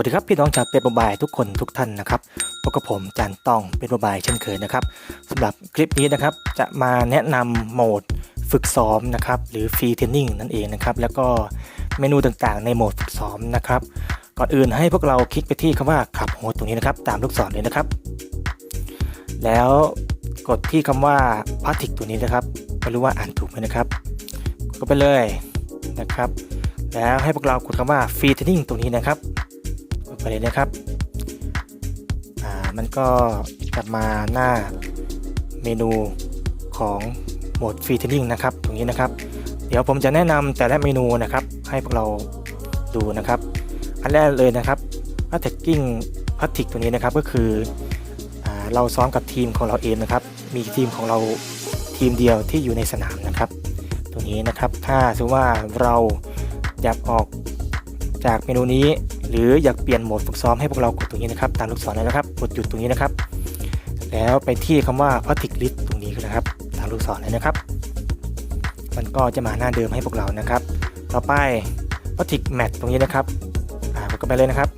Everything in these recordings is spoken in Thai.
วัสดีครับพี่น้องชาวเป็ดบายทุกคนทุกท่านนะครับพบกับผมจานต้องเป็ดบายเช่นเคยนะครับสำหรับคลิปนี้นะครับจะมาแนะนำโหมดฝึกซ้อมนะครับหรือฟรีเทรนนิ่งนั่นเองนะครับแล้วก็เมนูต่างๆ ในโหมดฝึกซ้อมนะครับก่อนอื่นให้พวกเราคลิกไปที่คำว่าขับโหดตรงนี้นะครับตามลูกศรเลยนะครับ แล้วกดที่คำว่าพาร์ติกตัวนี้นะครับไม่รู้ว่าอ่านถูกไหมนะครับกดไปเลยนะครับ แล้วให้พวกเรากดคำว่าฟรีเทรนนิ่งตรงนี้นะครับ ไปเลยนะครับ อ่า มันก็จะมาหน้าเมนูของโหมดฟรีเทนนิ่งนะครับ ตรงนี้นะครับ เดี๋ยวผมจะแนะนำแต่ละเมนูนะครับ ให้พวกเราดูนะครับ อันแรกเลยนะครับพัตกิ้งพัตติกตัวนี้นะครับก็คืออาเราซ้อมกับทีมของเราเองนะครับ มีทีมของเราทีมเดียวที่อยู่ในสนามนะครับตรงนี้นะครับ ถ้าสมมติว่าเราอยากออก จากเมนูนี้ หรืออยากเปลี่ยนโหมดฝึกซ้อมให้พวกเรากดตรงนี้นะครับ ตามลูกศรเลยนะครับ กดหยุดตรงนี้นะครับ แล้วไปที่คำว่าพัติกลิสตรงนี้นะครับ ตามลูกศรเลยนะครับ มันก็จะมาหน้าเดิมให้พวกเรานะครับ ต่อไปพัติกแมทตรงนี้นะครับอ่ากดเข้าไปเลยนะครับ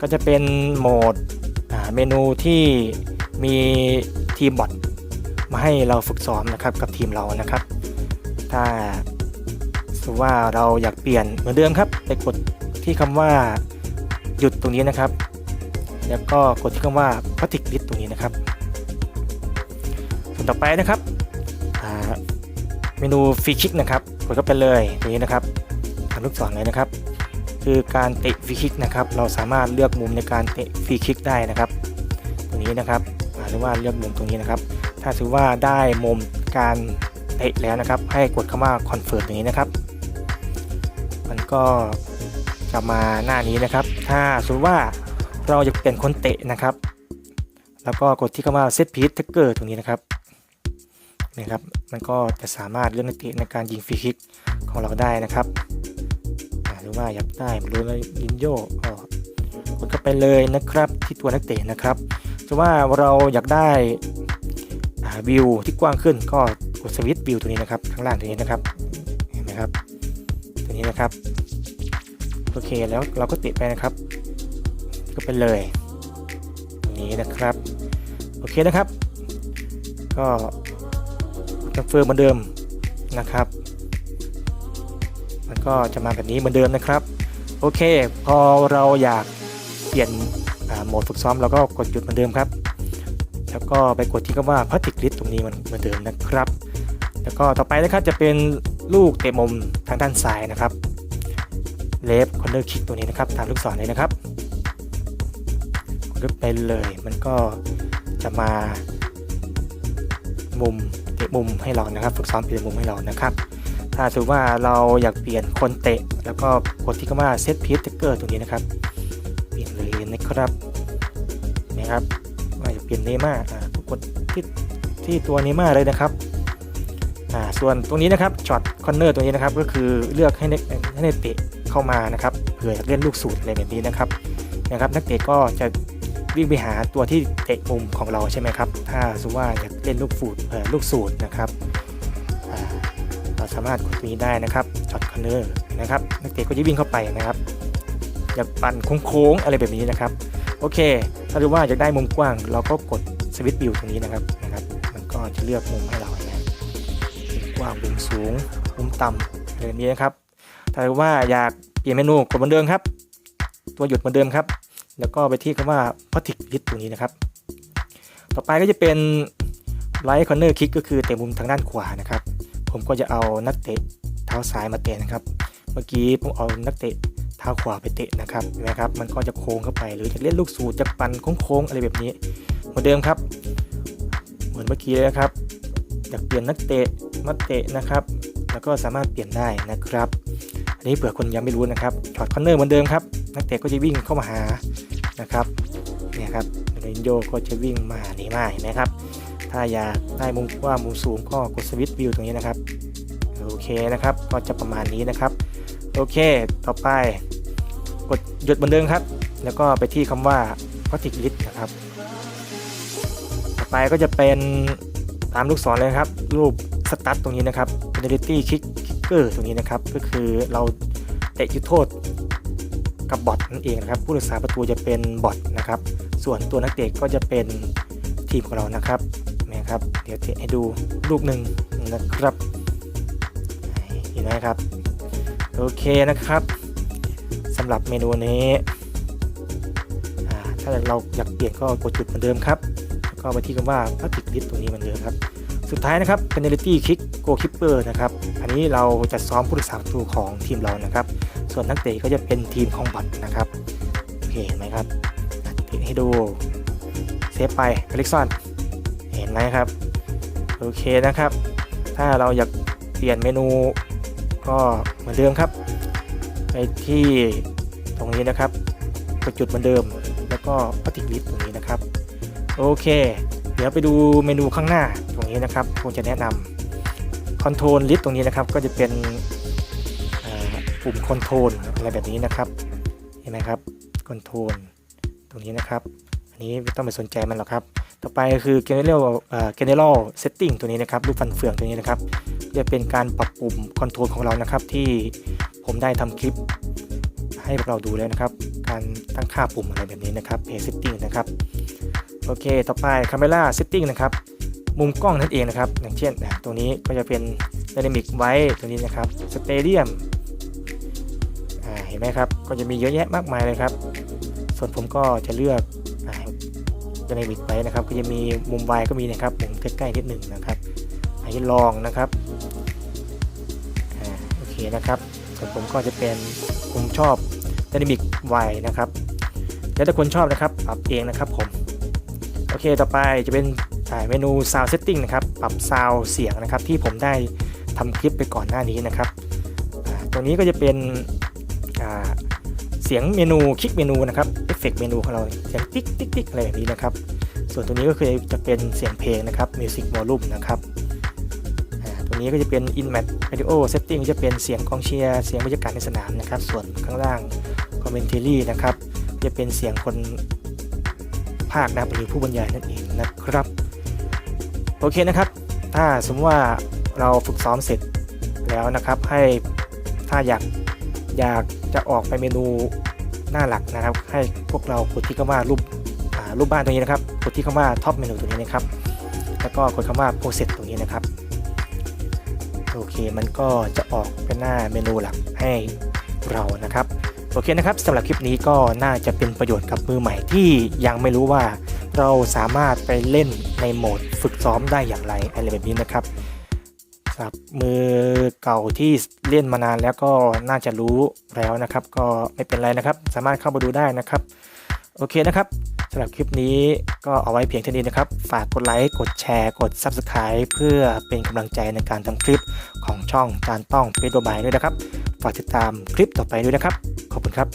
ก็จะเป็นโหมดอ่าเมนูที่มีทีมบอทมาให้เราฝึกซ้อมนะครับกับทีมเรานะครับ ถ้าสมว่าเราอยากเปลี่ยนเหมือนเดิมครับ ไปกด ที่คำว่าหยุดตรงนี้นะครับ แล้วก็กดที่คำว่าพัติกลิสตรงนี้นะครับ ส่วนต่อไปนะครับเมนูฟรีคิกนะครับกดเข้าไปเลยตรงนี้นะครับทำลูกศรเลยนะครับ คือการเตะฟรีคิกนะครับ เราสามารถเลือกมุมในการเตะฟรีคิกได้นะครับ ตรงนี้นะครับหรือว่าเลือกมุมตรงนี้นะครับ ถ้าถือว่าได้มุมการเตะแล้วนะครับ ให้กดคำว่า confirm ตรงนี้นะครับ มันก็ จะมาหน้านี้นะครับ ถ้าสมมติว่าเราจะเปลี่ยนคนเตะนะครับ แล้วก็กดที่คำว่า set piece trigger ตรงนี้นะครับนี่ครับ มันก็จะสามารถเลือกนักเตะในการยิงฟรีคิกของเราได้นะครับหรือว่าอยากได้หรือว่าลินโยก็กดเข้าไปเลยนะครับที่ตัวนักเตะนะครับสมมติว่าเราอยากได้วิวที่กว้างขึ้นก็กดสวิตช์วิวตัวนี้นะครับ ข้างล่างตัวนี้นะครับ เห็นไหมครับ ตัวนี้นะครับ โอเคแล้วเราก็ติดไปนะครับ ก็ไปเลยนี้นะครับ โอเคนะครับ ก็คอนเฟิร์มเหมือนเดิมนะครับ มันก็จะมาแบบนี้เหมือนเดิมนะครับ โอเค พอเราอยากเปลี่ยนโหมดฝึกซ้อมเราก็กดหยุดเหมือนเดิมครับ แล้วก็ไปกดที่คำว่าพัติกลิสตรงนี้มันเหมือนเดิมนะครับ แล้วก็ต่อไปนะครับจะเป็นลูกเตะมุมทางด้านซ้ายนะครับ เลฟคอนเนอร์คิกตัวนี้นะครับ ตามลูกศรเลยนะครับกดไปเลยมันก็จะมา มุมเตะมุมให้เรานะครับ ฝึกซ้อมเปลี่ยนมุมให้เรานะครับ ถ้าสมมติว่าเราอยากเปลี่ยนคนเตะ แล้วก็กดที่คำว่าเซตพีทเกอร์ตรงนี้นะครับ เปลี่ยนเลยนะครับนะครับว่าจะเปลี่ยนเนม่าอ่ากดที่ที่ตัวเนม่าเลยนะครับอ่าส่วนตรงนี้นะครับช็อตคอนเนอร์ตรงนี้นะครับ ก็คือเลือกให้นักให้นักเตะ เข้ามานะครับเผื่ออยากเล่นลูกสูตรอะไรแบบนี้นะครับนะครับ นักเตะก็จะวิ่งไปหาตัวที่เตะมุมของเราใช่ไหมครับ ถ้าสมมติว่าอยากเล่นลูกฟูดเอ่อลูกสูตรนะครับเราสามารถกดนี้ได้นะครับช็อตคอนเนอร์นะครับ นักเตะก็จะวิ่งเข้าไปนะครับอยากปั่นโค้งๆอะไรแบบนี้นะครับ โอเค ถ้ารู้ว่าอยากได้มุมกว้าง เราก็กดสวิตช์วิวตรงนี้นะครับนะครับ มันก็จะเลือกมุมให้เรานะกว้างมุมสูงมุมต่ำอะไรแบบนี้นะครับ ถ้าว่าอยากเปลี่ยนเมนูกดเหมือนเดิมครับ ตัวหยุดเหมือนเดิมครับ แล้วก็ไปที่คำว่าพัติกลิสตรงนี้นะครับ ต่อไปก็จะเป็นไลท์คอนเนอร์คิกก็คือเตะมุมทางด้านขวานะครับ ผมก็จะเอานักเตะเท้าซ้ายมาเตะนะครับ เมื่อกี้ผมเอานักเตะเท้าขวาไปเตะนะครับเห็นไหมครับ มันก็จะโค้งเข้าไปหรือจะเล่นลูกสูตรจะปั่นโค้งๆอะไรแบบนี้ เหมือนเดิมครับ เหมือนเมื่อกี้เลยครับอยากเปลี่ยนนักเตะมาเตะนะครับ แล้วก็สามารถเปลี่ยนได้นะครับ อันนี้เผื่อคนยังไม่รู้นะครับช็อตคอนเนอร์เหมือนเดิมครับนักเตะก็จะวิ่งเข้ามาหานะครับเนี่ยครับเรนโยก็จะวิ่งมาหาเนม่าเห็นไหมครับ ถ้าอยากได้มุมว้ามุมสูงก็กดสวิตช์วิวตรงนี้นะครับโอเคนะครับก็จะประมาณนี้นะครับ โอเคต่อไป กดหยุดเหมือนเดิมครับ แล้วก็ไปที่คำว่า Particle List นะครับ ต่อไปก็จะเป็นตามลูกศรเลยนะครับ รูปสตาร์ตตรงนี้นะครับ penalty kick kicker ตรงนี้นะครับ ก็คือเราเตะจุดโทษกับบอทนั่นเองนะครับ ผู้รักษาประตูจะเป็นบอทนะครับ ส่วนตัวนักเตะก็จะเป็นทีมของเรานะครับนะครับ เดี๋ยวเทให้ดูลูกหนึ่งนะครับเห็นไหมครับ โอเคนะครับสำหรับเมนูนี้ถ้าเราอยากเปลี่ยนก็กดจุดเหมือนเดิมครับ แล้วก็ไปที่คำว่าพลาสติกลิสตรงนี้เหมือนเดิมครับ สุดท้ายนะครับ penalty kick goal keeper นะครับ อันนี้เราจะซ้อมผู้รักษาประตูของทีมเรานะครับ ส่วนนักเตะก็จะเป็นทีมของบัตรนะครับโอเคเห็นไหมครับติดให้ดูเซฟไปอลิกซอนเห็นไหมครับ โอเคนะครับ ถ้าเราอยากเปลี่ยนเมนูก็เหมือนเดิมครับ ไปที่ตรงนี้นะครับกดจุดเหมือนเดิม แล้วก็ปฏิลิสตรงนี้นะครับ โอเค เดี๋ยวไปดูเมนูข้างหน้า รงนี้นะครับผมจะแนะนำคอนโทรลลิสตรงนี้นะครับก็จะเป็นปุ่มคอนโทรลอะไรแบบนี้นะครับเห็นไหมครับคอนโทรลตรงนี้นะครับ อันนี้ไม่ต้องไปสนใจมันหรอกครับ ต่อไปก็คือ general อ่า general setting ตัวนี้นะครับรูปฟันเฟืองตัวนี้นะครับ จะเป็นการปรับปุ่มคอนโทรลของเรานะครับ ที่ผมได้ทำคลิปให้พวกเราดูแล้วนะครับ การตั้งค่าปุ่มอะไรแบบนี้นะครับ page setting นะครับ โอเค ต่อไป camera setting นะครับ มุมกล้องนั่นเองนะครับ อย่างเช่นตรงนี้ก็จะเป็น dynamic ไว้ตัวนี้นะครับ stadium อ่าเห็นไหมครับ ก็จะมีเยอะแยะมากมายเลยครับ ส่วนผมก็จะเลือกอ่า dynamic ไว้นะครับ ก็จะมีมุมไวก็มีนะครับมุมใกล้ๆนิดหนึ่งนะครับให้ลองนะครับอโอเคนะครับ ส่วนผมก็จะเป็นผมชอบ dynamic ไวนะครับแล้วถ้าคนชอบนะครับปรับเองนะครับผม โอเคต่อไปจะเป็น อ่เมนู Sound Setting นะครับ ปรับ Sound เสียงนะครับที่ผมได้ทำคลิปไปก่อนหน้านี้นะครับตรงนี้ก็จะเป็นเสียงเมนูคลิกเมนูนะครับเอฟเฟกเมนูของเราเสียงติ๊กติ๊กติ๊กอะไรแบบนี้นะครับ ส่วนตัวนี้ก็คือจะเป็นเสียงเพลงนะครับ Music Volume นะครับตัวนี้ก็จะเป็น In-Match Audio Setting จะเป็นเสียงกองเชียร์เสียงบรรยากาศในสนามนะครับ ส่วนข้างล่าง Commentary นะครับจะเป็นเสียงคนภาคนะครับหรือผู้บรรยายนั่นเองนะครับ โอเคนะครับ ถ้าสมมติว่าเราฝึกซ้อมเสร็จแล้วนะครับ ให้ถ้าอยากอยากจะออกไปเมนูหน้าหลักนะครับ ให้พวกเรากดที่คำว่ารูปรูปบ้านตรงนี้นะครับ กดที่คำว่าท็อปเมนูตรงนี้นะครับ แล้วก็กดคำว่าโปรเซสตรงนี้นะครับ โอเค มันก็จะออกเป็นหน้าเมนูหลักให้เรานะครับ โอเคนะครับสำหรับคลิปนี้ก็น่าจะเป็นประโยชน์กับมือใหม่ที่ยังไม่รู้ว่าเราสามารถไปเล่นในโหมด ฝึกซ้อมได้อย่างไรอะไรแบบนี้นะครับสำหรับมือเก่าที่เล่นมานานแล้วก็น่าจะรู้แล้วนะครับ ก็ไม่เป็นไรนะครับ สามารถเข้ามาดูได้นะครับ โอเคนะครับสำหรับคลิปนี้ก็เอาไว้เพียงเท่านี้นะครับ ฝากกดไลค์กดแชร์ กด Subscribe เพื่อเป็นกำลังใจในการทำคลิปของช่องจานต้องเป็นตัวใหม่ด้วยนะครับ ฝากติดตามคลิปต่อไปด้วยนะครับ ขอบคุณครับ